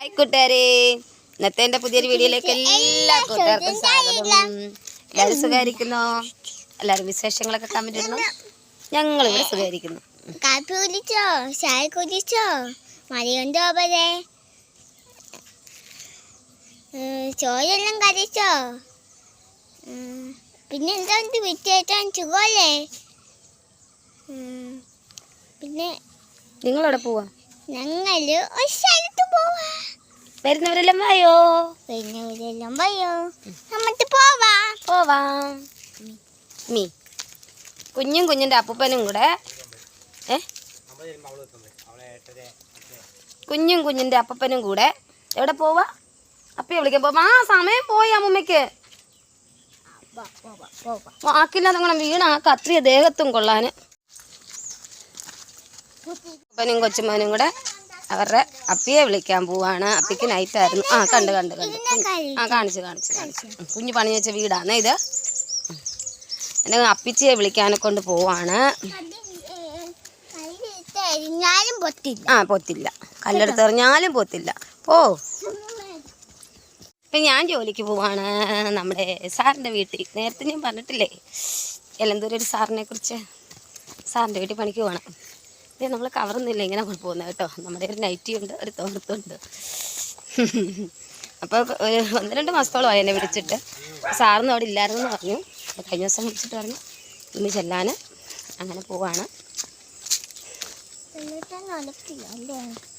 Hi കൂട്ടുകാരെ. ഇന്നത്തെ എന്റെ പുതിയൊരു വീഡിയോയിലേക്ക് എല്ലാ കൂട്ടുകാർക്കും സ്വാഗതം. എല്ലാവരും സുഖമായിരിക്കുന്നോ? എല്ലാവരും വിശേഷങ്ങളൊക്കെ കമന്റ് ഇടണം. ഞങ്ങൾ ഇവിടെ സുഖമായിരിക്കുന്നു. കാപ്പി കുടിച്ചോ? ചായ കുടിച്ചോ? മഴയുണ്ടോ പോലെ ചോറെല്ലാം കഴിച്ചോ? പിന്നെ എന്താണ്ട് വിറ്റേറ്റാൻ സുഖമല്ലേ? പിന്നെ നിങ്ങളവിടെ പോവാ? ഞങ്ങൾ ഒരു സ്ഥലത്ത് വരുന്നവരെല്ലാം വായോ? വരുന്നവരെല്ലാം വായോ. നമുക്ക് പോവാ. പോവാം. മീ. കുഞ്ഞും കുഞ്ഞിന്റെ അപ്പൂപ്പനും കൂടെ ഏ? കുഞ്ഞും കുഞ്ഞിന്റെ അപ്പപ്പനും കൂടെ എവിടെ പോവാ? അപ്പയെ വിളിക്കാൻ പോവാ? ആ സമയം പോയി അമ്മമ്മയ്ക്ക്. വാക്കില്ലാതെ അങ്ങനെ വീണ ആ കത്രിയ ദേഹത്തും കൊള്ളാന്. അപ്പനും കൊച്ചുമാനും കൂടെ അവരുടെ അപ്പിയെ വിളിക്കാൻ പോവാണ്. അപ്പിക്ക് നൈറ്റ് ആയിരുന്നു. ആ കണ്ട് കണ്ട് കണ്ട്. ആ കാണിച്ചു കാണിച്ചു കാണിച്ചു. കുഞ്ഞു പണി വെച്ച വീടാണ് ഇത്. എന്റെ അപ്പിച്ചിയെ വിളിക്കാനെ കൊണ്ട് പോവാണ്. ആ പൊത്തില്ല. കല്ലെടുത്ത് എറിഞ്ഞാലും പൊത്തില്ല. ഓ ഇപ്പം ഞാൻ ജോലിക്ക് പോവാണ്. നമ്മുടെ സാറിന്റെ വീട്ടിൽ. നേരത്തെ ഞാൻ പറഞ്ഞിട്ടില്ലേ? എലന്തൂർ ഒരു സാറിനെ കുറിച്ച്. സാറിന്റെ വീട്ടിൽ പണിക്ക് പോകണം ഇത് നമ്മൾ കവർന്നില്ല ഇങ്ങനെ പോകുന്നത് കേട്ടോ. നമ്മുടെ ഒരു നൈറ്റി ഉണ്ട് ഒരു തോർത്തുണ്ട് അപ്പോൾ ഒരു ഒന്ന് രണ്ട് മാസത്തോളമായി എന്നെ വിളിച്ചിട്ട്. സാറിന് അവിടെ ഇല്ലായിരുന്നു എന്ന് പറഞ്ഞു കഴിഞ്ഞ ദിവസം വിളിച്ചിട്ട് പറഞ്ഞു ഇന്ന് ചെല്ലാൻ അങ്ങനെ പോവാണ്.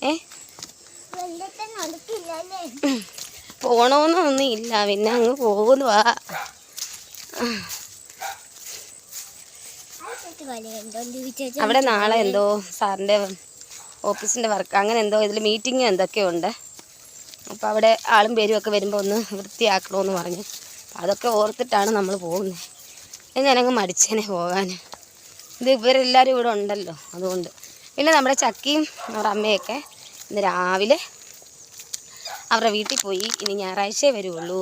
ഏ? പോണമെന്നൊന്നും ഇല്ല പിന്നെ അങ്ങ് പോകുന്നുവാ അവിടെ നാളെ എന്തോ സാറിന്റെ ഓഫീസിന്റെ വർക്ക് അങ്ങനെ എന്തോ ഇതിൽ മീറ്റിംഗ് എന്തൊക്കെയോ ഉണ്ട് അപ്പോൾ അവിടെ ആളും പേരും ഒക്കെ വരുമ്പോൾ ഒന്ന് വൃത്തിയാക്കണമെന്ന് പറഞ്ഞു. അതൊക്കെ ഓർത്തിട്ടാണ് നമ്മൾ പോകുന്നത് ഞാനങ്ങ് മടിച്ചേനെ പോകാൻ ഇത് ഇവരെല്ലാവരും ഇവിടെ ഉണ്ടല്ലോ അതുകൊണ്ട്. പിന്നെ നമ്മുടെ ചക്കിയും നമ്മുടെ അമ്മയൊക്കെ ഇന്ന് രാവിലെ അവരുടെ വീട്ടിൽ പോയി. ഇനി ഞായറാഴ്ചയേ വരുള്ളൂ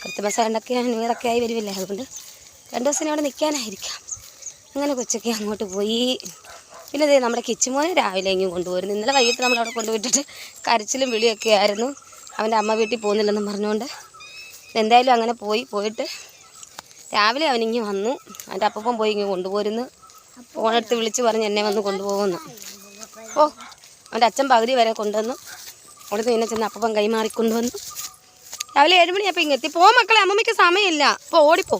ക്രിസ്മസ് കണ്ടൊക്കെ ന്യൂ ഇയറൊക്കെ ആയി വരുമല്ലേ അതുകൊണ്ട് രണ്ട് ദിവസം അവിടെ നിൽക്കാനായിരിക്കാം. അങ്ങനെ കൊച്ചൊക്കെ അങ്ങോട്ട് പോയി. പിന്നെ അതേ നമ്മുടെ കിച്ചുമോനെ രാവിലെ എങ്ങും കൊണ്ടുപോയിരുന്നു ഇന്നലെ വൈകിട്ട് നമ്മൾ അവിടെ കൊണ്ടുപോയിട്ടിട്ട് കരച്ചിലും വിളിയൊക്കെ ആയിരുന്നു. അവന്റെ അമ്മ വീട്ടിൽ പോകുന്നില്ലെന്നും പറഞ്ഞുകൊണ്ട്. എന്തായാലും അങ്ങനെ പോയി. പോയിട്ട് രാവിലെ അവനിങ്ങി വന്നു. അവന്റെ അപ്പം പോയി ഇങ്ങ് കൊണ്ടുപോരുന്നു. ഫോണെടുത്ത് വിളിച്ച് പറഞ്ഞ് എന്നെ വന്ന് കൊണ്ടുപോകുന്നു ഓ അവന്റെ അച്ഛൻ പകുതി വരെ കൊണ്ടുവന്നു. അവിടുന്ന് എന്നെ ചെന്ന് അപ്പം കൈമാറി കൊണ്ടുവന്നു രാവിലെ ഏഴ് മണിയപ്പോൾ ഇങ്ങെത്തി പോ മക്കളെ അമ്മമ്മയ്ക്ക് സമയമില്ല. പോ ഓടിപ്പോ.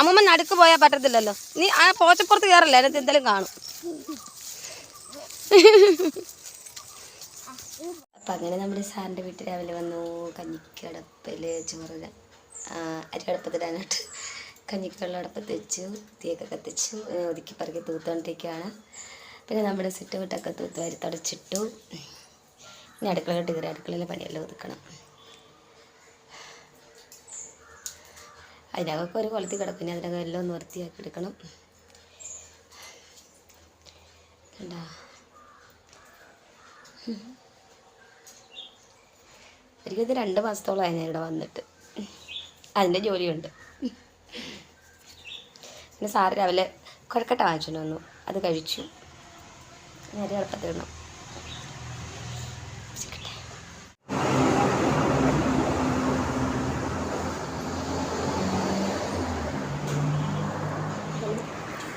അമ്മമ്മ നടുക്ക് പോയാൽ പറ്റത്തില്ലല്ലോ. നീ ആ പോച്ചപ്പുറത്ത് കയറല്ലേ അതിനകത്ത് എന്തെങ്കിലും കാണും. അപ്പം അങ്ങനെ നമ്മുടെ സാറിന്റെ വീട്ടിൽ രാവിലെ വന്നു. കഞ്ഞിക്കടപ്പിൽ ചോറ് അരിയടപ്പത്തിടാനായിട്ട് കഞ്ഞിക്കള്ള അടുപ്പത്ത് വെച്ചു. തീയൊക്കെ കത്തിച്ചു. ഒതുക്കി പറക്കി തൂത്തോണ്ടിരിക്കുകയാണ് പിന്നെ നമ്മുടെ സിറ്റ് വിട്ടൊക്കെ തൂത്ത് വാരി തുടച്ചിട്ടു. ഇനി അടുക്കള കയറി അടുക്കളയിലെ പണിയെല്ലാം ഒതുക്കണം. അതിനകമൊക്കെ ഒരു കൊളുത്തി കിടക്കും. അതിനകം എല്ലാം ഒന്ന് വൃത്തിയാക്കി എടുക്കണം. കണ്ടാ? എനിക്കിത് രണ്ട് മാസത്തോളമായി ഞാൻ ഇവിടെ വന്നിട്ട്. അതിന്റെ ജോലിയുണ്ട്. പിന്നെ സാറ് രാവിലെ കുഴക്കട്ട വാങ്ങിച്ചു വന്നു. അത് കഴിച്ചു. നേരെ എളുപ്പത്തിടണം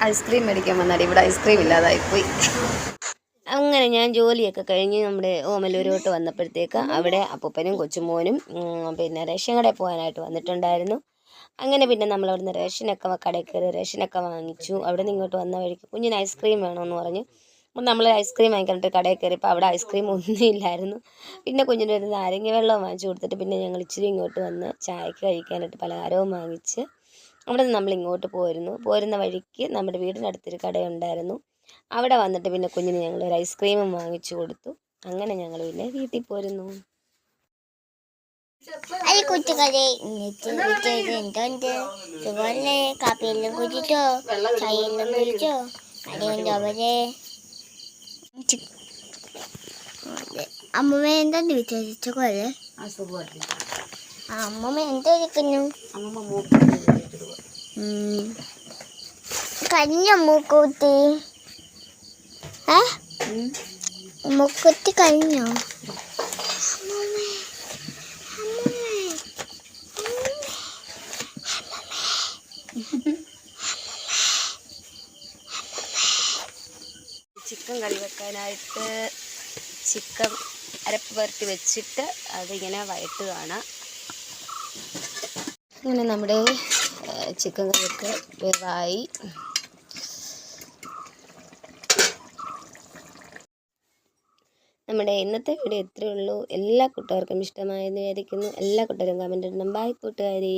ഐസ്ക്രീം മേടിക്കാൻ വന്നാൽ ഇവിടെ ഐസ്ക്രീം ഇല്ലാതായിപ്പോയി അങ്ങനെ ഞാൻ ജോലിയൊക്കെ കഴിഞ്ഞ് നമ്മുടെ ഓമലൂരോട്ട് വന്നപ്പോഴത്തേക്ക് അവിടെ അപ്പൂപ്പനും കൊച്ചുമോനും പിന്നെ റേഷൻ കടയിൽ പോകാനായിട്ട് വന്നിട്ടുണ്ടായിരുന്നു. അങ്ങനെ പിന്നെ നമ്മൾ അവിടുന്ന് റേഷനൊക്കെ കടയിൽ കയറി റേഷനൊക്കെ വാങ്ങിച്ചു. അവിടെ നിന്ന് ഇങ്ങോട്ട് വന്ന വഴിക്ക് കുഞ്ഞിന് ഐസ്ക്രീം വേണമെന്ന് പറഞ്ഞു. അപ്പം നമ്മൾ ഐസ്ക്രീം വാങ്ങിക്കാനിട്ട് കടയിൽ കയറിയപ്പോൾ അവിടെ ഐസ്ക്രീം ഒന്നുമില്ലായിരുന്നു പിന്നെ കുഞ്ഞിന് ഒരു നാരങ്ങ വെള്ളം വാങ്ങിച്ചു കൊടുത്തിട്ട് പിന്നെ ഞങ്ങൾ ഇച്ചിരി ഇങ്ങോട്ട് വന്ന് ചായക്ക് കഴിക്കാനായിട്ട് പലഹാരവും വാങ്ങിച്ച് അവിടെ നിന്ന് നമ്മൾ ഇങ്ങോട്ട് പോയിരുന്നു പോരുന്ന വഴിക്ക് നമ്മുടെ വീടിനടുത്തൊരു കടയുണ്ടായിരുന്നു. അവിടെ വന്നിട്ട് പിന്നെ കുഞ്ഞിന് ഞങ്ങൾ ഒരു ഐസ്ക്രീമും വാങ്ങിച്ചു കൊടുത്തു. അങ്ങനെ ഞങ്ങൾ പിന്നെ വീട്ടിൽ പോരുന്നു. അമ്മ കുട്ടികളെ വീട്ടിൽ എന്തുണ്ട്? സുഖമല്ലേ കാപ്പിയെല്ലാം കുടിച്ചോ ചായയെല്ലാം കുടിച്ചോ അതുകൊണ്ട് അവരെ. അമ്മമ്മ എന്താണ് വിചാരിച്ചോലെ അമ്മമ്മ എന്തായിരിക്കുന്നു കഞ്ഞ മൂക്കൂത്തി ഏ? മുക്കത്തി കഴിഞ്ഞോ ചിക്കൻ കറി വെക്കാനായിട്ട് ചിക്കൻ അരപ്പ് പുരട്ടി വെച്ചിട്ട് അതിങ്ങനെ വഴട്ടുകയാണ് അങ്ങനെ നമ്മുടെ ചിക്കൻ കറിയൊക്കെ വേവായി. നമ്മുടെ ഇന്നത്തെ വീഡിയോ ഇത്രയേ ഉള്ളൂ. എല്ലാ കൂട്ടുകാർക്കും ഇഷ്ടമായെന്ന് വിചാരിക്കുന്നു. എല്ലാ കൂട്ടുകാരും കമന്റ് ഇടണം. ബൈ കൂട്ടുകാരി.